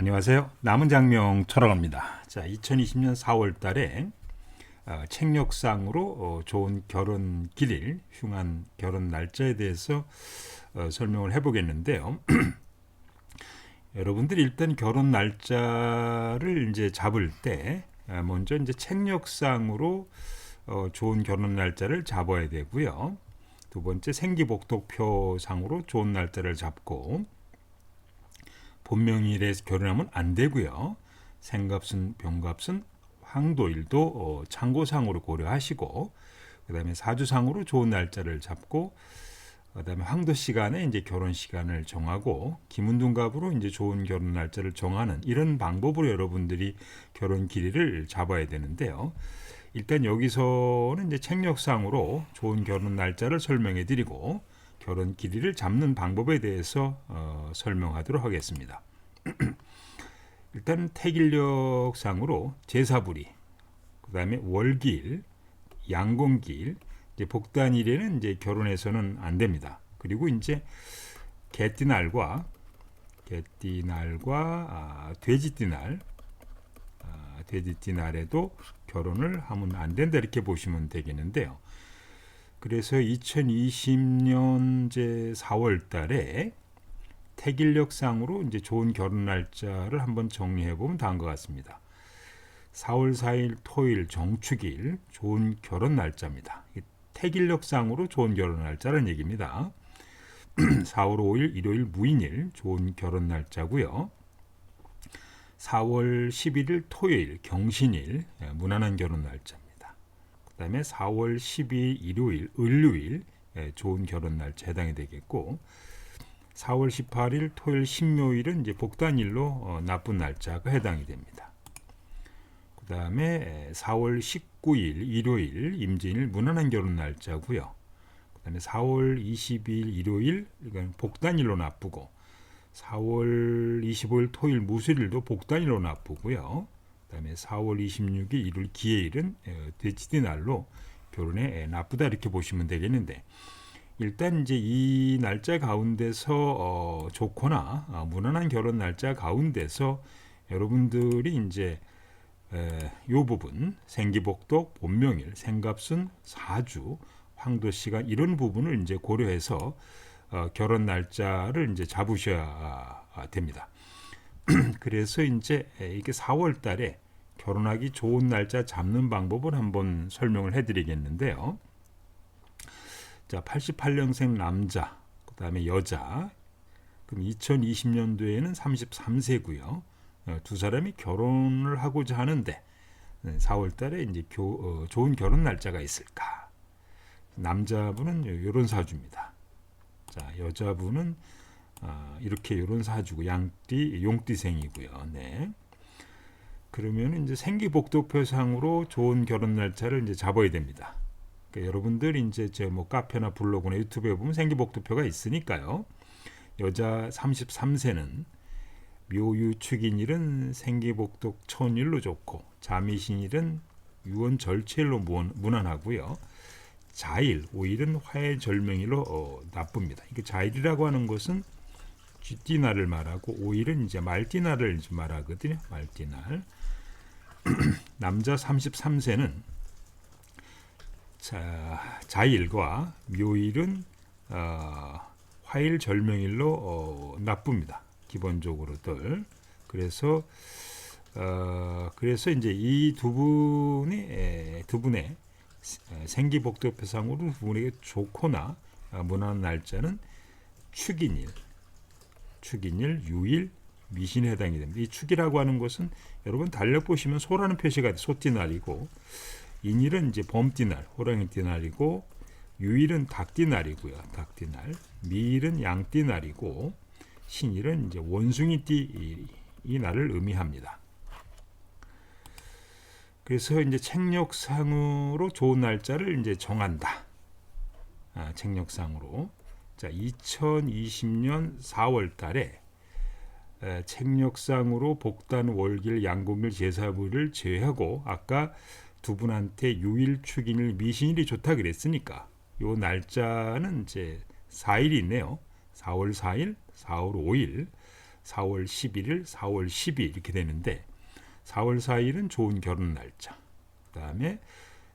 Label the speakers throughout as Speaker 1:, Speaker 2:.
Speaker 1: 안녕하세요. 남은 장명 철학입니다. 자, 2020년 4월 달에 어, 책력상으로 어, 좋은 결혼 길일, 흉한 결혼 날짜에 대해서 어, 설명을 해보겠는데요. 여러분들이 일단 결혼 날짜를 이제 잡을 때 아, 먼저 이제 책력상으로 어, 좋은 결혼 날짜를 잡아야 되고요. 두 번째 생기복독표상으로 좋은 날짜를 잡고 본명일에 결혼하면 안 되고요. 생갑순, 병갑순, 황도일도 어, 참고상으로 고려하시고 그다음에 사주상으로 좋은 날짜를 잡고 그다음에 황도 시간에 이제 결혼 시간을 정하고 김운둔갑으로 이제 좋은 결혼 날짜를 정하는 이런 방법으로 여러분들이 결혼 길이를 잡아야 되는데요. 일단 여기서는 이제 책력상으로 좋은 결혼 날짜를 설명해 드리고 결혼 길이를 잡는 방법에 대해서 어, 설명하도록 하겠습니다. 일단 태길력상으로 제사부리, 그 다음에 월길, 양공길, 이제 복단일에는 이제 결혼해서는 안 됩니다. 그리고 이제 개띠날과 개띠날과 아, 돼지띠날, 아, 돼지띠날에도 결혼을 하면 안 된다 이렇게 보시면 되겠는데요. 그래서 2020년 제 4월 달에 태길력상으로 이제 좋은 결혼 날짜를 한번 정리해 보면 다음과 같습니다. 4월 4일 토일 정축일 좋은 결혼 날짜입니다. 태길력상으로 좋은 결혼 날짜는 얘기입니다. 4월 5일 일요일 무인일 좋은 결혼 날짜고요. 4월 11일 토요일 경신일 예, 무난한 결혼 날짜입니다. 그다음에 4월 12일 일요일 을류일 예, 좋은 결혼 날짜 해당이 되겠고 4월 18일 토요일 신묘일은 이제 복단일로 어, 나쁜 날짜가 해당이 됩니다. 그다음에 4월 19일 일요일 임진일 무난한 결혼 날짜고요. 그다음에 4월 22일 일요일 이건 복단일로 나쁘고 4월 25일 토요일 무술일도 복단일로 나쁘고요. 그다음에 4월 26일 일요일 기해일은 돼지띠 날로 결혼에 나쁘다 이렇게 보시면 되겠는데 일단 이제 이 날짜 가운데서 어, 좋거나 어, 무난한 결혼 날짜 가운데서 여러분들이 이제 에, 요 부분 생기복독 본명일 생갑순 사주 황도 시간 이런 부분을 이제 고려해서 어, 결혼 날짜를 이제 잡으셔야 됩니다. 그래서 이제 이게 4월 달에 결혼하기 좋은 날짜 잡는 방법을 한번 설명을 해 드리겠는데요. 자, 88년생 남자, 그 다음에 여자. 그럼 2020년도에는 33세고요. 어, 두 사람이 결혼을 하고자 하는데 4월 달에 이제 교, 어, 좋은 결혼 날짜가 있을까? 남자분은 이런 사주입니다. 자, 여자분은 아, 이렇게 이런 사주고 양띠 용띠생이고요. 네. 그러면 이제 생기복도표상으로 좋은 결혼 날짜를 이제 잡아야 됩니다. 그러니까 여러분들 이제 제 뭐 카페나 블로그나 유튜브에 보면 생기복도표가 있으니까요. 여자 33세는 묘유축인일은 생기복독 천일로 좋고 자미신일은 유언절체일로 무난하고요. 자일, 오일은 화해절명일로 어, 나쁩니다. 이게 자일이라고 하는 것은 쥐띠날을 말하고 오일은 이제 말띠날을 이제 말하거든요. 말띠날. 남자 33세는 자, 자일과 묘일은 어, 화일 절명일로 어, 나쁩니다. 기본적으로들. 그래서 어, 그래서 이제 이두 에, 두 분의 생기복도 표상으로 두 분에게 좋거나 어, 무난한 날짜는 축인일, 축인일, 유일, 미신에 해당이 됩니다. 이 축이라고 하는 것은 여러분 달력 보시면 소라는 표시가 소띠날이고 인일은 이제 범띠날, 호랑이띠날이고 유일은 닭띠날이고요. 닭띠날. 미일은 양띠날이고 신일은 이제 원숭이띠 이 날을 의미합니다. 그래서 이제 책력상으로 좋은 날짜를 이제 정한다. 아, 책력상으로. 자, 2020년 4월 달에 책력상으로 복단 월길 양공일 제사부를 제외하고 아까 두 분한테 유일 축인일 미신일이 좋다 그랬으니까 요 날짜는 이제 4일이 있네요. 4월 4일, 4월 5일, 4월 11일, 4월 12일 이렇게 되는데 4월 4일은 좋은 결혼 날짜. 그다음에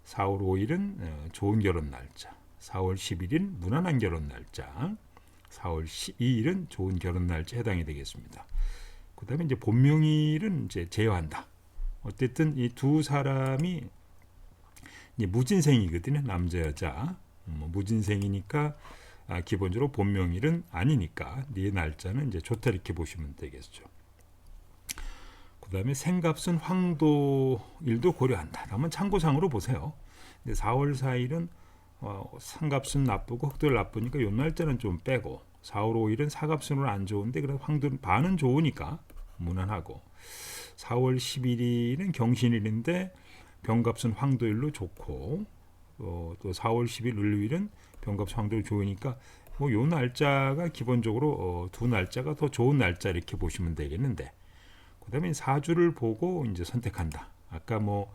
Speaker 1: 4월 5일은 어, 좋은 결혼 날짜. 4월 11일은 무난한 결혼 날짜. 4월 12일은 좋은 결혼 날짜 해당이 되겠습니다. 그다음에 이제 본명일은 이제 제외한다. 어쨌든 이 두 사람이 무진생이거든요. 남자 여자. 음, 뭐 무진생이니까 아, 기본적으로 본명일은 아니니까 네 날짜는 이제 좋다 이렇게 보시면 되겠죠. 그다음에 생갑순 황도일도 고려한다. 그러면 참고상으로 보세요. 근데 4월 4일은 어, 상갑순 나쁘고 흑돌 나쁘니까 요 날짜는 좀 빼고 4월 5일은 사갑순으로 안 좋은데 그래 황도 반은 좋으니까 무난하고 4월 11일은 경신일인데 병갑순 황도일로 좋고 어, 또 4월 10일 을요일은 병갑순 황도일 좋으니까 뭐 요 날짜가 기본적으로 어, 두 날짜가 더 좋은 날짜 이렇게 보시면 되겠는데 그다음에 사주를 보고 이제 선택한다. 아까 뭐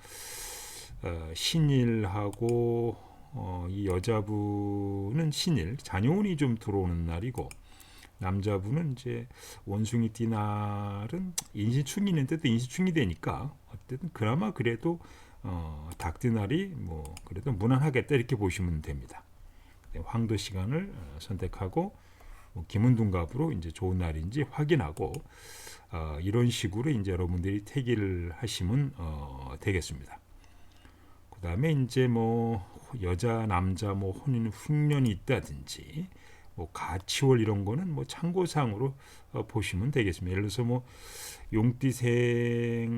Speaker 1: 어, 신일하고 어, 이 여자분은 신일 자녀운이 좀 들어오는 날이고 남자분은 이제 원숭이 띠날은 인시충이인데도 인시충이 되니까 어쨌든 그나마 그래도 어, 닭띠날이 뭐 그래도 무난하겠다 이렇게 보시면 됩니다. 네, 황도 시간을 어, 선택하고 뭐 김은둔갑으로 이제 좋은 날인지 확인하고 어, 이런 식으로 이제 여러분들이 태기를 하시면 어, 되겠습니다. 그 다음에 이제 뭐 여자 남자 뭐 혼인 흉년이 있다든지 뭐 가치월 이런 거는 뭐 참고상으로 어, 보시면 되겠습니다. 예를 들어서 뭐 용띠생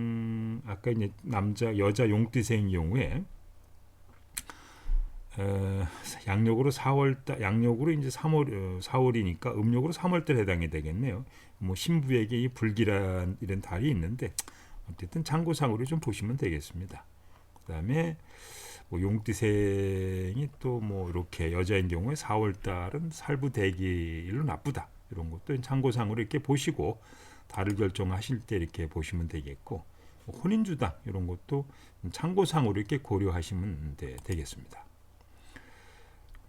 Speaker 1: 아까 이제 남자 여자 용띠생의 경우에 어, 양력으로 4월 달 양력으로 이제 3월 어, 4월이니까 음력으로 3월 달 해당이 되겠네요. 뭐 신부에게 이 불길한 이런 달이 있는데 어쨌든 참고상으로 좀 보시면 되겠습니다. 그다음에 뭐 용띠생이 또 뭐 이렇게 여자인 경우에 4월 달은 살부 대기일로 나쁘다. 이런 것도 참고상으로 이렇게 보시고 달을 결정하실 때 이렇게 보시면 되겠고 뭐 혼인주당 이런 것도 참고상으로 이렇게 고려하시면 되, 되겠습니다.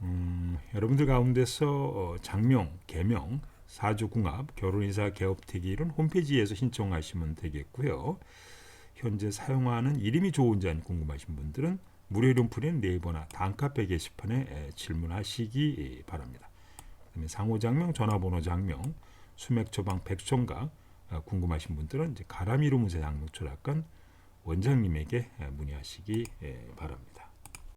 Speaker 1: 음, 여러분들 가운데서 어, 장명, 개명, 사주궁합, 결혼이사 개업특일은 홈페이지에서 신청하시면 되겠고요. 현재 사용하는 이름이 좋은지 안 궁금하신 분들은 무료 이름 풀인 네이버나 단카페 게시판에 에, 질문하시기 바랍니다. 그다음에 상호 장명, 전화번호 장명, 수맥 처방 백총각 아, 궁금하신 분들은 이제 가라미로 문세 장명 철학관 원장님에게 에, 문의하시기 에, 바랍니다.